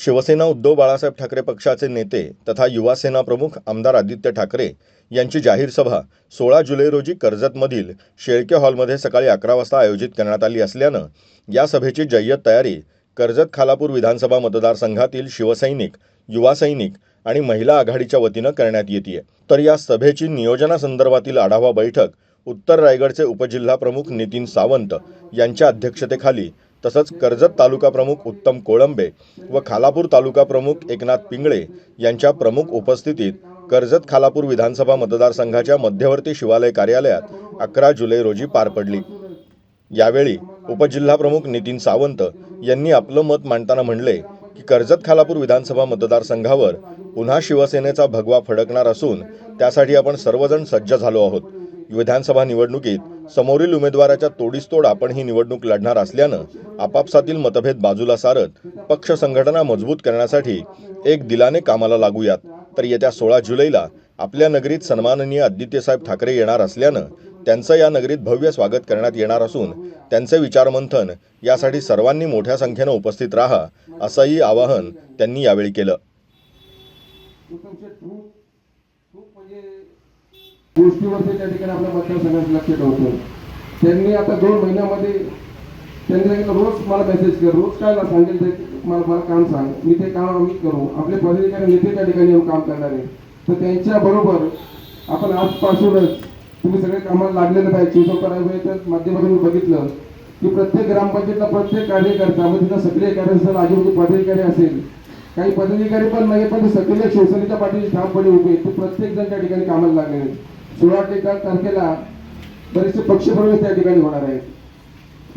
शिवसेना उद्धव बाळासाहेब ठाकरे पक्षाचे नेते तथा युवासेना प्रमुख आमदार आदित्य ठाकरे यांची जाहीर सभा सोळा जुलै रोजी कर्जतमधील शेळके हॉलमध्ये सकाळी अकरा वाजता आयोजित करण्यात आली असल्यानं या सभेची जय्यत तयारी कर्जत खालापूर विधानसभा मतदारसंघातील शिवसैनिक युवा सैनिक आणि महिला आघाडीच्या वतीनं करण्यात येते तर या सभेची नियोजनासंदर्भातील आढावा बैठक उत्तर रायगडचे उपजिल्हा प्रमुख नितीन सावंत यांच्या अध्यक्षतेखाली तसंच कर्जत तालुका प्रमुख उत्तम कोळंबे व खालापूर तालुका प्रमुख एकनाथ पिंगळे यांच्या प्रमुख उपस्थितीत कर्जत खालापूर विधानसभा मतदारसंघाच्या मध्यवर्ती शिवालय कार्यालयात अकरा जुलै रोजी पार पडली. यावेळी उपजिल्हाप्रमुख नितीन सावंत यांनी आपलं मत मांडताना म्हणले की कर्जत खालापूर विधानसभा मतदारसंघावर पुन्हा शिवसेनेचा भगवा फडकणार असून त्यासाठी आपण सर्वजण सज्ज झालो आहोत. विधानसभा निवडणुकीत समोरील उमेदवाराच्या तोडीसतोड आपण ही निवडणूक लढणार असल्यानं आपापसातील मतभेद बाजूला सारत पक्ष संघटना मजबूत करण्यासाठी एक दिलाने कामाला लागूयात. तर येत्या सोळा जुलैला आपल्या नगरीत सन्माननीय आदित्यसाहेब ठाकरे येणार असल्यानं त्यांचं या नगरीत भव्य स्वागत करण्यात येणार असून त्यांचे विचारमंथन यासाठी सर्वांनी मोठ्या संख्येनं उपस्थित राहा असंही आवाहन त्यांनी यावेळी केलं उत्तमशेठ खूप खूप म्हणजे गोष्टीवरती त्या ठिकाणी आपल्या मतदारसंघात लक्ष ठेवतो त्यांनी आता दोन महिन्यामध्ये त्यांनी सांगितलं रोज मला मेसेज कर रोज काय सांगेल ते मला मला काम सांग. मी ते काम आम्ही करू. आपले पदाधिकारी नेते त्या ठिकाणी येऊन काम करणार आहे तर त्यांच्या बरोबर आपण आजपासूनच तुम्ही सगळे कामाला लागलेलं पाहिजे तर माध्यमातून मी बघितलं की प्रत्येक ग्रामपंचायतला प्रत्येक कार्यकर्ता म्हणजे तिथं सक्रिय कार्यस्थळ आजूबाजू पदाधिकारी असेल काही पदाधिकारी पण नाही पण सक्रिय शिवसेनेच्या पाठीशी ठामपणे उभे ते प्रत्येक जण त्या ठिकाणी कामाला लागले सोळा टेका तारखेला बरेचसे पक्षप्रवेश त्या ठिकाणी होणार आहेत.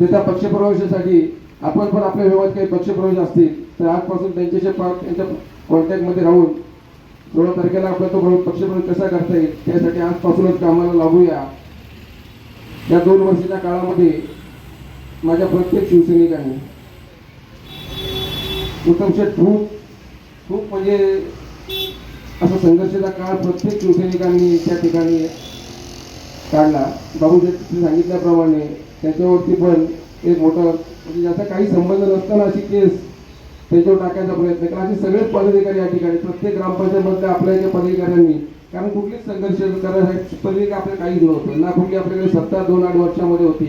ते त्या पक्षप्रवेशासाठी आपण पण आपल्या व्यवहारात काही पक्षप्रवेश असतील तर आजपासून त्यांच्याशी त्यांच्या कॉन्टॅक्टमध्ये राहून सोळा तारखेला आपला तो पक्षप्रवेश कसा करता येईल त्यासाठी आजपासूनच कामाला लागूया. या दोन वर्षाच्या काळामध्ये माझ्या प्रत्येक शिवसैनिकांनी उत्तमशेठ खूप खूप म्हणजे असा संघर्षाचा काळ प्रत्येक शिवसैनिकांनी त्या ठिकाणी काढला. बाबू शेठ सांगितल्याप्रमाणे त्याच्यावरती पण एक मोठा म्हणजे ज्याचा काही संबंध नसताना अशी केस त्याच्यावर टाकायचा प्रयत्न कारण असे सगळेच पदाधिकारी या ठिकाणी प्रत्येक ग्रामपंचायतमधल्या आपल्या ज्या पदाधिकाऱ्यांनी कारण कुठलीच संघर्ष करायसाठी पदाधिकारी आपल्याला काहीच नव्हतं. ना कुठली आपल्याकडे सत्ता दोन आठ वर्षामध्ये होती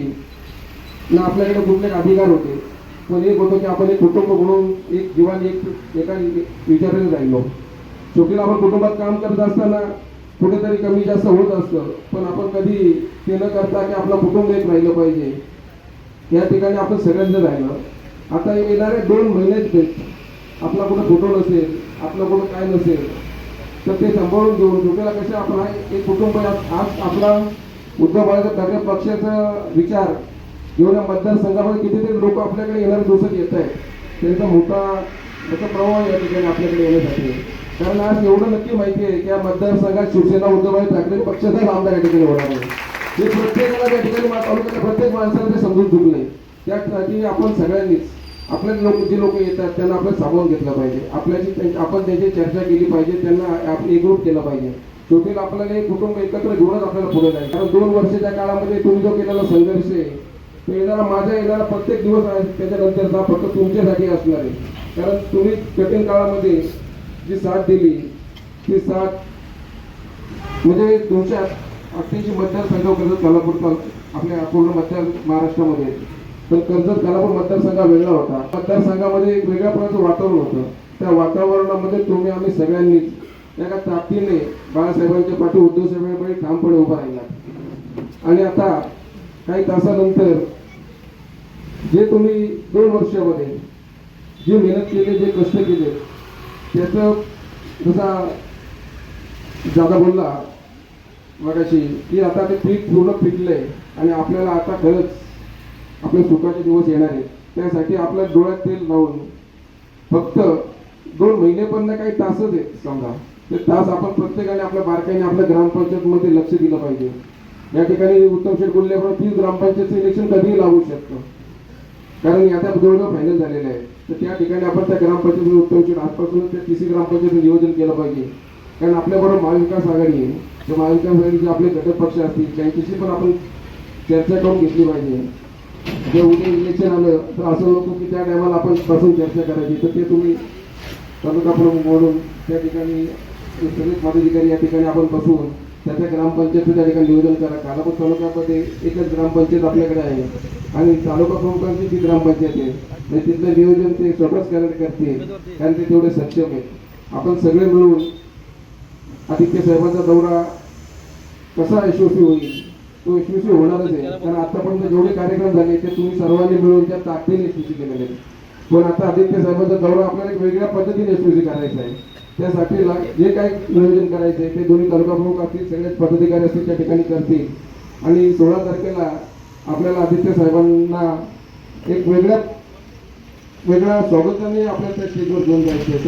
ना आपल्याकडे कुठले अधिकार होते. पण एक होतो की आपण एक कुटुंब म्हणून एक जीवन एक एका विचाराने राहिलो. शेवटीला आपण कुटुंबात काम करत असताना कुठेतरी कमी जास्त होत असतं पण आपण कधी ते न करता की आपलं कुटुंब एक राहिलं पाहिजे या ठिकाणी आपण सगळ्यांचं राहिलं आता येणारे दोन महिनेच बेस्ट आपला कुठं फोटो नसेल आपलं कुठं काय नसेल तर ते सांभाळून घेऊन शेवटीला कसं आपण एक कुटुंब आहे. आज आपला उद्धव बाळासाहेब ठाकरे पक्षाचा विचार घेऊन या मतदारसंघामध्ये कितीतरी लोक आपल्याकडे येणारे दिवसात येत आहेत त्यांचा मोठा त्याचा प्रभाव या ठिकाणी आपल्याकडे येण्यासाठी आहे. कारण आज एवढं नक्की माहिती आहे की या मतदारसंघात शिवसेना उद्धवभाई ठाकरे पक्षाचाच आमदार या ठिकाणी होणार आहे. हे प्रत्येकाला त्या ठिकाणी तालुक्यातल्या प्रत्येक माणसाला ते समजून चुकलंय. त्यासाठी आपण सगळ्यांनीच आपले लोक जे लोक येतात त्यांना आपण सामावून घेतलं पाहिजे. आपल्याची आपण त्यांची चर्चा केली पाहिजे त्यांना आपण एकरूप केलं पाहिजे. शेवटी आपल्याला हे कुटुंब एकत्र घेऊनच आपल्याला पुढे जाईल कारण दोन वर्षाच्या काळामध्ये तुम्ही जो केलेला संघर्ष आहे तो येणारा माझा येणारा प्रत्येक दिवस आहे त्याच्यानंतरचा फक्त तुमच्यासाठी असणार आहे. कारण तुम्ही कठीण काळामध्ये जी साथ दिली ती साथ म्हणजे दोनशे अठ्ठ्याऐंशी मतदारसंघ कर्जत कोल्हापूर आपल्या पूर्ण मतदार महाराष्ट्रामध्ये. तर पण कर्जत कोल्हापूर मतदारसंघ वेगळा होता. मतदारसंघामध्ये एक वेगळ्या प्रकारचं वातावरण होतं. त्या वातावरणामध्ये तुम्ही आम्ही सगळ्यांनीच एका ताकदीने बाळासाहेबांच्या पाठी उद्धव साहेबांकडे ठामपणे उभा राहिला आणि आता काही तासानंतर जे तुम्ही दोन वर्षामध्ये जे मेहनत केली जे कष्ट केले त्याचं जसा दादा बोलला मगाशी की आता ते पीक पूर्ण पिकलंय आणि आपल्याला आता खरंच आपले सुखाचे दिवस येणार आहेत. त्यासाठी आपल्या डोळ्यात तेल लावून फक्त दोन महिने पण काही तासच आहेत समजा. ते तास आपण प्रत्येकाने आपल्या बारकाईने आपल्या ग्रामपंचायतमध्ये लक्ष दिलं पाहिजे. या ठिकाणी उत्तम शेठ बोलल्याप्रमाणे तीच ग्रामपंचायतचं इलेक्शन कधीही लावू शकतं. कारण आता जवळजवळ फायनल झालेलं आहे तर त्या ठिकाणी आपण त्या ग्रामपंचायत उत्तम शेठ आजपासूनच त्या सी ग्रामपंचायत नियोजन केलं पाहिजे. कारण आपल्याबरोबर महाविकास आघाडी आहे. तर महाविकास आघाडीचे आपले घटक पक्ष असतील त्यांच्याशी पण आपण चर्चा करून घेतली पाहिजे. जर उद्या इलेक्शन आलं तर असं नको की त्या टायमाला आपण बसून चर्चा करायची. तर ते तुम्ही तालुका प्रमुख म्हणून त्या ठिकाणी सगळे पदाधिकारी या ठिकाणी आपण बसून त्याच्या ग्रामपंचायतचं त्या ठिकाणी नियोजन करा. कालापूर तालुक्यामध्ये एकच ग्रामपंचायत आपल्याकडे आहे. आणि तालुका प्रमुखांची जी ग्रामपंचायत आहे म्हणजे तिथलं नियोजन ते स्वतःच करायला करते कारण ते तेवढे सक्षम आहे. आपण सगळे मिळून आदित्य साहेबांचा दौरा कसा यशस्वी होईल तो यशस्वी होणारच आहे. कारण आतापर्यंत जेवढे कार्यक्रम झाले ते तुम्ही सर्वांनी मिळून त्या ताकदीने यशस्वी केलेले पण आता आदित्य साहेबांचा दौरा आपल्याला एक वेगळ्या पद्धतीने यशस्वी करायचा आहे. त्यासाठी जे काही नियोजन करायचे ते दोन्ही तालुका प्रमुख असतील सगळेच पदाधिकारी असतील त्या ठिकाणी करतील. आणि सोळा तारखेला आपल्याला आदित्य साहेबांना एक वेगळ्या वेगळ्या स्वागताने आपल्याला त्या स्टेजवर घेऊन जायचे